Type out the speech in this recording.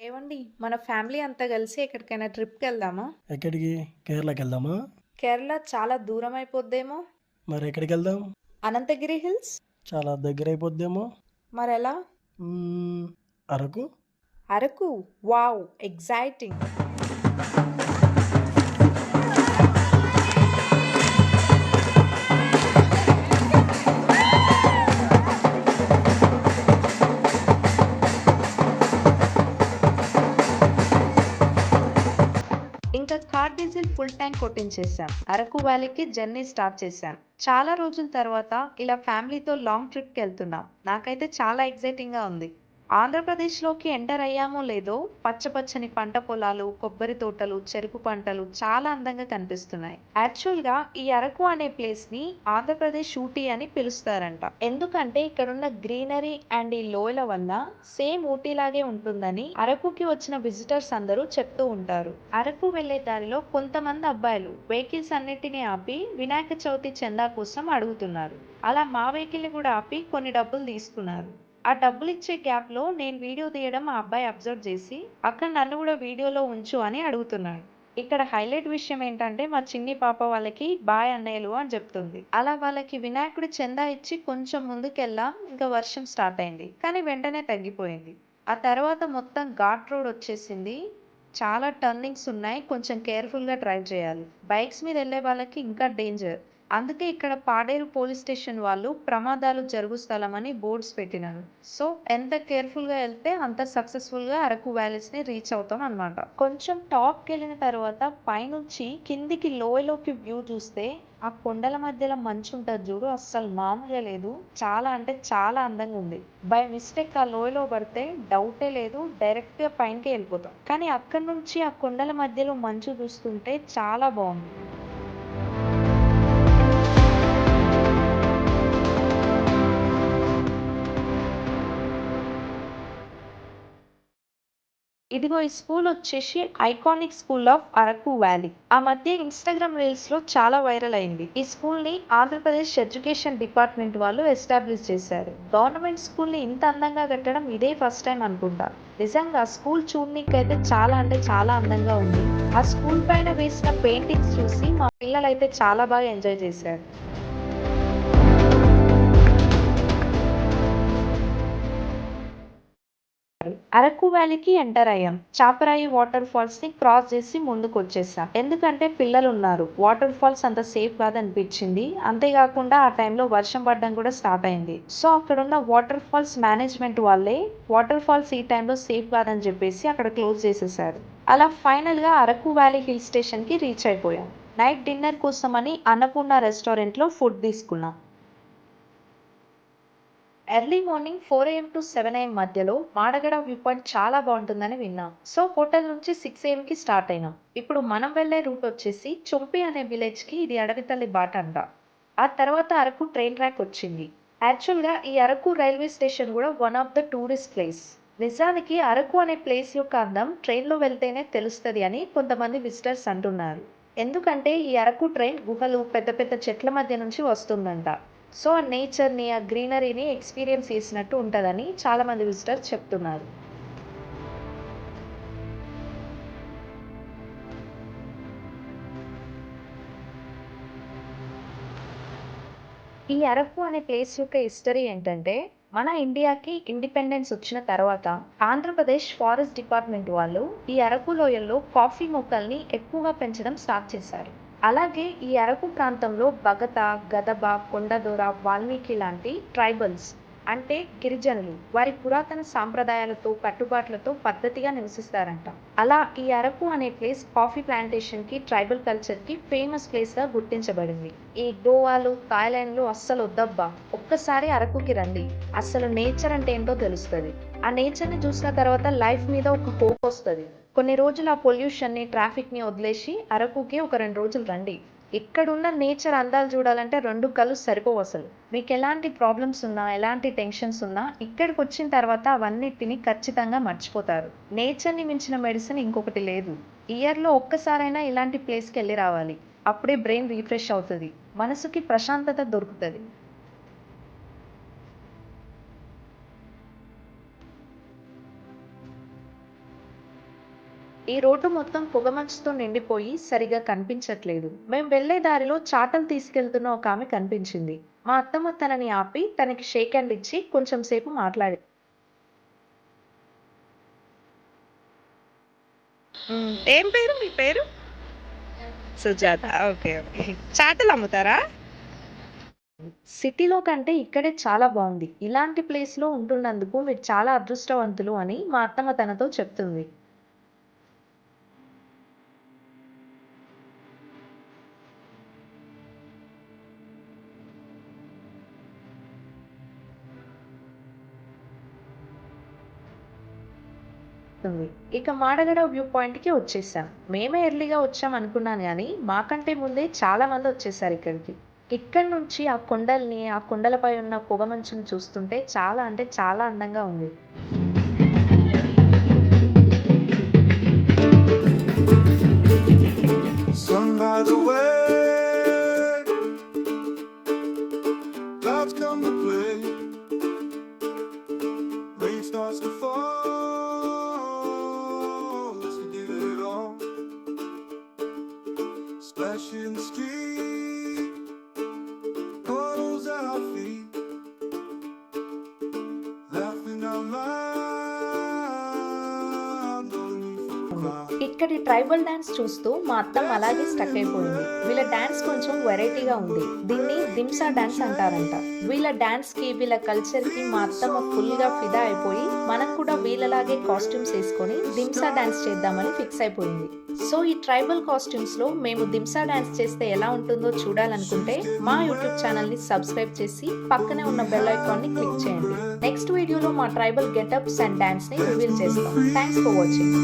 ఏవండి మన ఫ్యామిలీ అంతా కలిసి ఎక్కడికైనా ట్రిప్కి వెళ్దామా ఎక్కడికి? కేరళకి వెళ్దామా? కేరళ చాలా దూరం అయిపోద్దేమో మరి ఎక్కడికి వెళ్దాం? అనంతగిరి హిల్స్. చాలా దగ్గర అయిపోద్దేమో మరి ఎలా మ్మ్, Araku? Araku? Wow exciting. Diesel full tank కొట్టించేసాం Araku వ్యాలీకి జర్నీ స్టార్ట్ చేశాం. చాలా రోజుల తర్వాత ఇలా ఫ్యామిలీతో లాంగ్ ట్రిప్కి వెళ్తున్నాం. నాకైతే చాలా ఎగ్జైటింగ్గా ఉంది. ఆంధ్రప్రదేశ్లోకి ఎంటర్ అయ్యామో లేదో పచ్చ పచ్చని పంట పొలాలు కొబ్బరి తోటలు చెరుకు పంటలు చాలా అందంగా కనిపిస్తున్నాయి. యాక్చువల్గా ఈ అరకు అనే ప్లేస్ని ఆంధ్రప్రదేశ్ ఊటీ అని పిలుస్తారంట. ఎందుకంటే ఇక్కడున్న గ్రీనరీ అండ్ ఈ లోయల వల్ల సేమ్ ఊటీ లాగే ఉంటుందని అరకుకి వచ్చిన విజిటర్స్ అందరూ చెప్తూ ఉంటారు. అరకు వెళ్ళే దారిలో కొంతమంది అబ్బాయిలు వెహికల్స్ అన్నిటిని ఆపి వినాయక చవితి చందా కోసం అడుగుతున్నారు. అలా మా వెహికల్ని కూడా ఆపి కొన్ని డబ్బులు తీసుకున్నారు. ఆ డబ్బులు ఇచ్చే గ్యాప్లో నేను వీడియో తీయడం ఆ అబ్బాయి అబ్జర్వ్ చేసి అక్కడ నన్ను కూడా వీడియోలో ఉంచు అని అడుగుతున్నాడు. ఇక్కడ హైలైట్ విషయం ఏంటంటే మా చిన్ని పాప వాళ్ళకి బాయ్ అన్నయ్యలు అని చెప్తుంది. అలా వాళ్ళకి వినాయకుడు చందా ఇచ్చి కొంచెం ముందుకెళ్ళా ఇంకా వర్షం స్టార్ట్ అయింది. కానీ వెంటనే తగ్గిపోయింది. ఆ తర్వాత మొత్తం ఘాట్ రోడ్ వచ్చేసింది. చాలా టర్నింగ్స్ ఉన్నాయి. కొంచెం కేర్ఫుల్గా డ్రైవ్ చేయాలి. బైక్స్ మీద వెళ్ళే వాళ్ళకి ఇంకా డేంజర్. అందుకే ఇక్కడ పాడేరు పోలీస్ స్టేషన్ వాళ్ళు ప్రమాదాలు జరుగు స్థలం అని బోర్డ్స్ పెట్టినారు. సో ఎంత కేర్ఫుల్గా వెళ్తే అంత సక్సెస్ఫుల్గా అరకు వ్యాలీస్ని రీచ్ అవుతాం అనమాట కొంచెం టాప్కి వెళ్ళిన తర్వాత పైనుంచి కిందికి లోయలోకి వ్యూ చూస్తే ఆ కొండల మధ్యలో మంచు ఉంటుంది చూడు అస్సలు మామూలుగా లేదు. చాలా అంటే చాలా అందంగా ఉంది. బై మిస్టేక్ ఆ లోయలో పడితే డౌటే లేదు డైరెక్ట్గా వెళ్ళిపోతాం. కానీ అక్కడ నుంచి ఆ కొండల మధ్యలో మంచు చూస్తుంటే చాలా బాగుంది. ఇదిగో ఈ స్కూల్ వచ్చేసి iconic school of Araku valley. ఆ మధ్య ఇన్స్టాగ్రామ్ రీల్స్లో చాలా వైరల్ అయింది. ఈ స్కూల్ని ఆంధ్రప్రదేశ్ ఎడ్యుకేషన్ డిపార్ట్మెంట్ వాళ్ళు ఎస్టాబ్లిష్ చేశారు. గవర్నమెంట్ స్కూల్ని ఇంత అందంగా కట్టడం ఇదే ఫస్ట్ టైం అనుకుంటా. నిజంగా స్కూల్ చూడడానికి అయితే చాలా అంటే చాలా అందంగా ఉంది. ఆ స్కూల్ పైన వేసిన పెయింటింగ్స్ చూసి మా పిల్లలైతే చాలా బాగా ఎంజాయ్ చేశారు. అరకు వ్యాలీకి ఎంటర్ అయ్యాం. చాపరాయి వాటర్ ఫాల్స్ని క్రాస్ చేసి ముందుకు వచ్చేసాం ఎందుకంటే పిల్లలు ఉన్నారు వాటర్ ఫాల్స్ అంత సేఫ్ కాదనిపించింది. అంతేకాకుండా ఆ టైంలో వర్షం పడడం కూడా స్టార్ట్ అయింది. సో అక్కడ ఉన్న వాటర్ ఫాల్స్ మేనేజ్మెంట్ వాళ్ళే వాటర్ ఫాల్స్ ఈ టైంలో సేఫ్ కాదని చెప్పేసి అక్కడ క్లోజ్ చేసేసారు. అలా ఫైనల్గా అరకు వ్యాలీ హిల్ స్టేషన్కి రీచ్ అయిపోయాం. నైట్ డిన్నర్ కోసమని అన్నపూర్ణ రెస్టారెంట్లో ఫుడ్ తీసుకున్నాం. Early morning four AM to seven AM మధ్యలో మాడగడ వ్యూ పాయింట్ చాలా బాగుంటుందని విన్నాం. సో హోటల్ నుంచి సిక్స్ ఏఎం కి స్టార్ట్ అయినాం. ఇప్పుడు మనం వెళ్ళే రూట్ వచ్చేసి చొంపి అనే విలేజ్కి ఇది అడవితల్లి బాట అంట. ఆ తర్వాత అరకు ట్రైన్ ట్రాక్ వచ్చింది. యాక్చువల్గా ఈ అరకు రైల్వే స్టేషన్ కూడా one of the tourist place. నిజానికి అరకు అనే ప్లేస్ యొక్క అందం ట్రైన్లో వెళ్తేనే తెలుస్తుంది అని కొంతమంది విజిటర్స్ అంటున్నారు. ఎందుకంటే ఈ అరకు ట్రైన్ గుహలు పెద్ద పెద్ద చెట్ల మధ్య నుంచి వస్తుందంట. సో ఆ నేచర్ని ఆ గ్రీనరీని ఎక్స్పీరియన్స్ చేసినట్టు ఉంటుందని చాలామంది విజిటర్స్ చెప్తున్నారు. ఈ అరకు అనే ప్లేస్ యొక్క హిస్టరీ ఏంటంటే మన ఇండియాకి ఇండిపెండెన్స్ వచ్చిన తర్వాత ఆంధ్రప్రదేశ్ ఫారెస్ట్ డిపార్ట్మెంట్ వాళ్ళు ఈ అరకు లోయల్లో కాఫీ మొక్కల్ని ఎక్కువగా పెంచడం స్టార్ట్ చేశారు. అలాగే ఈ అరకు ప్రాంతంలో బగత గదబ కొండదొర వాల్మీకి లాంటి ట్రైబల్స్ అంటే గిరిజనులు వారి పురాతన సాంప్రదాయాలతో కట్టుబాట్లతో పద్ధతిగా నివసిస్తారంట. అలా ఈ అరకు అనే ప్లేస్ కాఫీ ప్లాంటేషన్కి ట్రైబల్ కల్చర్కి ఫేమస్ ప్లేస్గా గుర్తించబడింది. ఈ గోవాలు థాయిలాండ్లు అస్సలు వద్దబ్బా. ఒక్కసారి అరకుకి రండి. అసలు నేచర్ అంటే ఏంటో తెలుస్తుంది. ఆ నేచర్ని చూసిన తర్వాత లైఫ్ మీద ఒక హోప్ వస్తుంది. కొన్ని రోజులు ఆ పొల్యూషన్ని ట్రాఫిక్ని వదిలేసి అరకుకి ఒక రెండు రోజులు రండి. ఇక్కడున్న నేచర్ అందాలు చూడాలంటే రెండు కళ్ళు సరిపోవు అసలు. మీకు ఎలాంటి ప్రాబ్లమ్స్ ఉన్నా ఎలాంటి టెన్షన్స్ ఉన్నా ఇక్కడికి వచ్చిన తర్వాత అవన్నిటిని ఖచ్చితంగా మర్చిపోతారు. నేచర్ని మించిన మెడిసిన్ ఇంకొకటి లేదు. ఇయర్లో ఒక్కసారైనా ఇలాంటి ప్లేస్కి వెళ్ళి రావాలి. అప్పుడే బ్రెయిన్ రీఫ్రెష్ అవుతుంది. మనసుకి ప్రశాంతత దొరుకుతుంది. ఈ రోడ్డు మొత్తం పొగమంచుతో నిండిపోయి సరిగా కనిపించట్లేదు. మేం వెళ్ళే దారిలో చాటలు తీసుకెళ్తున్న ఒక ఆమె కనిపించింది. మా అత్తమ్మ తనని ఆపి తనకి షేక్ హ్యాండ్ ఇచ్చి కొంచెం సేపు మాట్లాడి. ఏం పేరు? మీ పేరు? సుజాత. Okay okay. చాటలు అమ్ముతారా? సిటీలో కంటే ఇక్కడే చాలా బాగుంది. ఇలాంటి ప్లేస్లో ఉంటున్నందుకు మీరు చాలా అదృష్టవంతులు అని మా అత్తమ్మ తనతో చెప్తుంది. ఉంది. ఇక మాడగడ వ్యూ పాయింట్కి వచ్చేసాం మేమే ఎర్లీగా వచ్చాం అనుకున్నాను కానీ మాకంటే ముందే చాలా మంది వచ్చేసారు ఇక్కడికి ఇక్కడ నుంచి ఆ కొండల్ని ఆ కొండలపై ఉన్న పొగమంచుని చూస్తుంటే చాలా అంటే చాలా అందంగా ఉంది Love's come to play. ఇక్కడి ట్రైబల్ డాన్స్ చూస్తూ మా అత్తం అలాగే స్టక్ అయిపోయింది. వీళ్ళ డాన్స్ కొంచెం వెరైటీగా ఉంది. దీన్ని దింసా డాన్స్ అంటారంట. వీళ్ళ డాన్స్కి వీళ్ళ కల్చర్కి మా అత్తమ్మ ఫుల్గా ఫిదా అయిపోయి మనం కూడా వీళ్ళలాగే కాస్ట్యూమ్స్ వేసుకొని దింసా డాన్స్ చేద్దామని ఫిక్స్ అయిపోయింది. సో ఈ ట్రైబల్ కాస్ట్యూమ్స్లో మేము దింసా డాన్స్ చేస్తే ఎలా ఉంటుందో చూడాలనుకుంటే మా యూట్యూబ్ ఛానల్ని సబ్స్క్రైబ్ చేసి పక్కనే ఉన్న బెల్ ఐకాన్ని క్లిక్ చేయండి. నెక్స్ట్ వీడియోలో మా ట్రైబల్ గెటప్స్ అండ్ డాన్స్ని రివీల్ చేస్తాం. Thanks for watching.